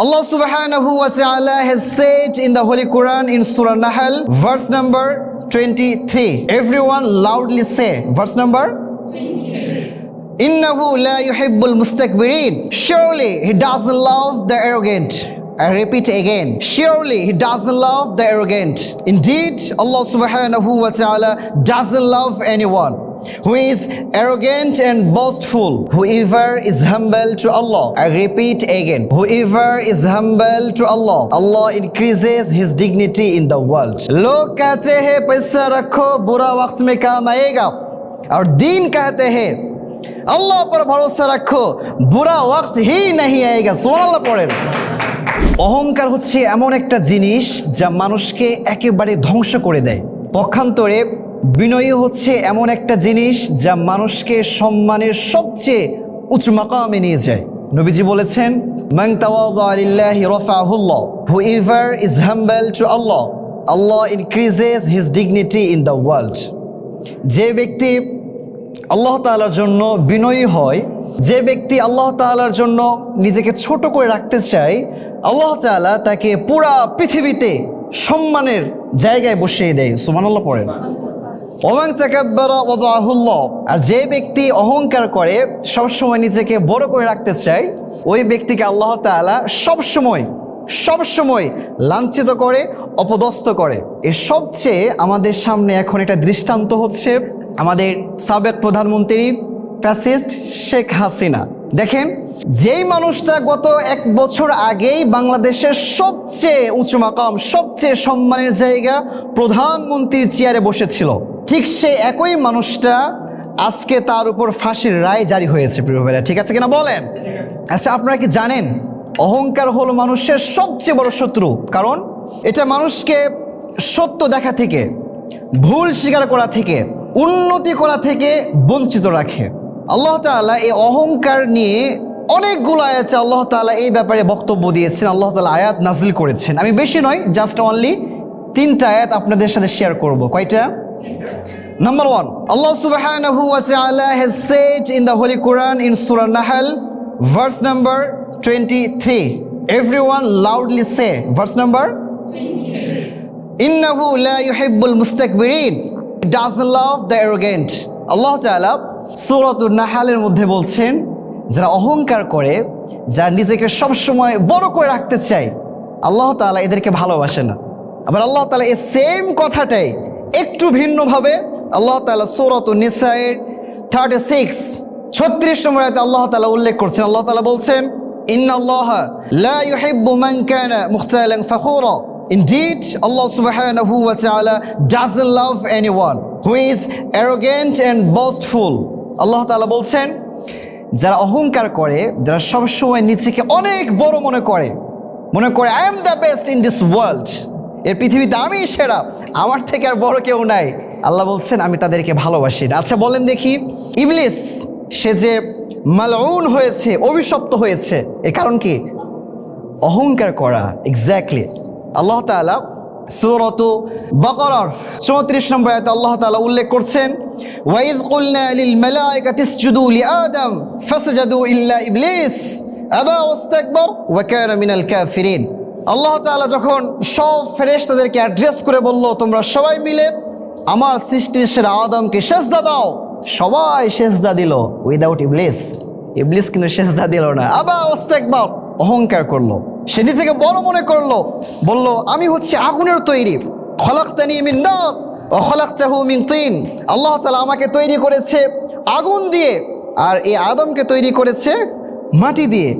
Allah subhanahu wa ta'ala has said in the Holy Quran in Surah Nahl, verse number 23. Everyone loudly say, verse number? Innahu la yuhibbul. Surely he doesn't love the arrogant. I repeat again. Surely he doesn't love the arrogant. Indeed, Allah subhanahu wa ta'ala doesn't love anyone who is arrogant and boastful. Whoever is humble to Allah. I repeat again. Whoever is humble to Allah, Allah increases his dignity in the world. लोग कहते हैं पैसा रखो बुरा वक्त में काम आएगा और दीन कहते हैं अल्लाह पर भरोसा रखो बुरा वक्त ही नहीं आएगा সোনাল্লাহ পড়েন অহংকার হচ্ছে এমন একটা জিনিস যা মানুষকে একেবারে ধ্বংস করে দেয় পক্ষান্তরে বিনয়ী হচ্ছে এমন একটা জিনিস যা মানুষকে সম্মানের সবচেয়ে উঁচু মাকামে নিয়ে যায়। নবীজি বলেছেন whoever is humble to Allah Allah increases his dignity in the world. যে ব্যক্তি আল্লাহ তাআলার জন্য বিনয়ী হয়, যে ব্যক্তি আল্লাহ তাআলার জন্য নিজেকে ছোট করে রাখতে চায়, আল্লাহ তাআলা তাকে পুরা পৃথিবীতে সম্মানের জায়গায় বসিয়ে দেয়। ওমান তাকাব্বারা ওয়াদাহুল্লাহ আর যে ব্যক্তি অহংকার করে, সবসময় নিজেকে বড় করে রাখতে চায়, ওই ব্যক্তিকে আল্লাহ তাআলা সবসময় সবসময় লাঞ্ছিত করে, অপদস্থ করে। এর সবচেয়ে আমাদের সামনে এখন একটা দৃষ্টান্ত হচ্ছে আমাদের সাবেক প্রধানমন্ত্রী ফ্যাসিস্ট শেখ হাসিনা। দেখেন, যেই মানুষটা গত এক বছর আগেই বাংলাদেশের সবচেয়ে উঁচু মাকাম, সবচেয়ে সম্মানের জায়গা প্রধানমন্ত্রীর চেয়ারে বসেছিল। ঠিক সেই একই মানুষটা আজকে তার উপর ফাঁসির রায় জারি হয়েছে, প্রিয় ভাইরা। ঠিক আছে কিনা বলেন? আচ্ছা আপনারা কি জানেন? অহংকার হলো মানুষের সবচেয়ে বড় শত্রু। কারণ এটা মানুষকে সত্য দেখা থেকে, ভুল স্বীকার করা থেকে, উন্নতি করা থেকে বঞ্চিত রাখে। আল্লাহ তাআলা এই অহংকার নিয়ে অনেকগুলো আয়াতে আল্লাহ তাআলা এই ব্যাপারে বক্তব্য দিয়েছেন, আল্লাহ তালা আয়াত নাজিল করেছেন। আমি বেশি নয় জাস্ট অনলি তিনটা আয়াত আপনাদের সাথে শেয়ার করব। কয়টা? Number one, Allah subhanahu wa ta'ala has said in the Holy Quran in Surah Nahl, verse number 23. Everyone loudly say, verse number? Innahu la yuhibbul mustakbirin. He doesn't love the arrogant. Allah Ta'ala Surah সুরাতুর নাহালের মধ্যে বলছেন যারা অহংকার করে যারা নিজেকে সবসময় বড় করে রাখতে চায় আল্লাহ তাআলা এদেরকে ভালোবাসে না আবার আল্লাহ তাআলা এই সেম কথাটাই একটু ভিন্নভাবে আল্লাহ তাআলা সূরাতুন নিসায়ের থার্টি সিক্স ছত্রিশ নম্বর আল্লাহ তাআলা উল্লেখ করছেন। আল্লাহ তালা বলছেন ফাখুরা। Indeed, Allah subhanahu wa ta'ala doesn't love anyone who is arrogant and boastful. আল্লাহ তাআলা বলছেন যারা অহংকার করে যারা সবসময় নিজেকে অনেক বড় মনে করে মনে করে I am the best in this world এর পৃথিবীতে আমি সেরা। আমার থেকে আর বড় কেউ নাই। আল্লাহ বলছেন, আমি তাদেরকে ভালোবাসি। আচ্ছা বলেন দেখি। ইবলিস, সে যে মালউন হয়েছে, অভিশপ্ত হয়েছে, এর কারণ কি? অহংকার করা এক্স্যাক্টলি আল্লাহ তাআলা সূরাতু বাকারার 34 নম্বর আল্লাহ তাআলা উল্লেখ করছেন, ওয়াইদ কুলনা লিল মালাইকাতি ইসজুদু লিআদম ফাসজাদু ইল্লা ইবলিস, আবা ওয়াস্তাকবার, ওয়া কানা মিনাল কাফিরিন। আল্লাহ তাআলা যখন সব ফেরেশতাদেরকে অ্যাড্রেস করে বলল, তোমরা সবাই মিলে আমার সৃষ্টির সেরা আদমকে সেজদা দাও। সবাই সেজদা দিল উইদাউট ইবলিস ইবলিস কিন্তু সেজদা দিল না। আবা ওয়াস্তাকবার অহংকার করল। সে নিজেকে বড় মনে করল, বলল, আমি হচ্ছে আগুনের তৈরি। খলাক্তানি মিন নার ও খলাক্তাহু মিন তিন। আল্লাহ তাআলা আমাকে তৈরি করেছে আগুন দিয়ে, আর এই আদমকে তৈরি করেছে মাটি দিয়ে।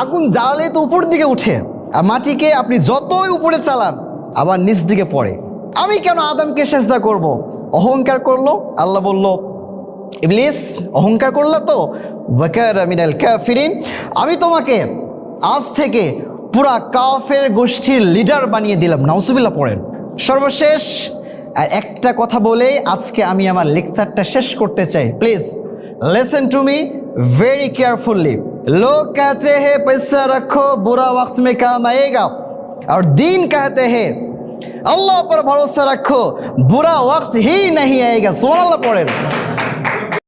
আগুন জ্বালালে তো উপর দিকে উঠে। আর মাটিকে আপনি যতই উপরে চালান, আবার নিচ দিকে পড়ে। আমি কেন আদমকে সেজদা করব। অহংকার করল? আল্লাহ বলল, ইবলিস, অহংকার করলা তো? মিনাল কাফিরিন। আমি তোমাকে আজ থেকে পুরা কাফের গোষ্ঠীর লিডার বানিয়ে দিলাম। নাউসুবিল্লা পড়েন। সর্বশেষ, আর একটা কথা বলে আজকে আমি আমার লেকচারটা শেষ করতে চাই। Please listen to me very carefully लोग कहते हैं पैसा रखो बुरा वक्त में काम आएगा और दीन कहते हैं अल्लाह पर भरोसा रखो बुरा वक्त ही नहीं आएगा सोना पड़े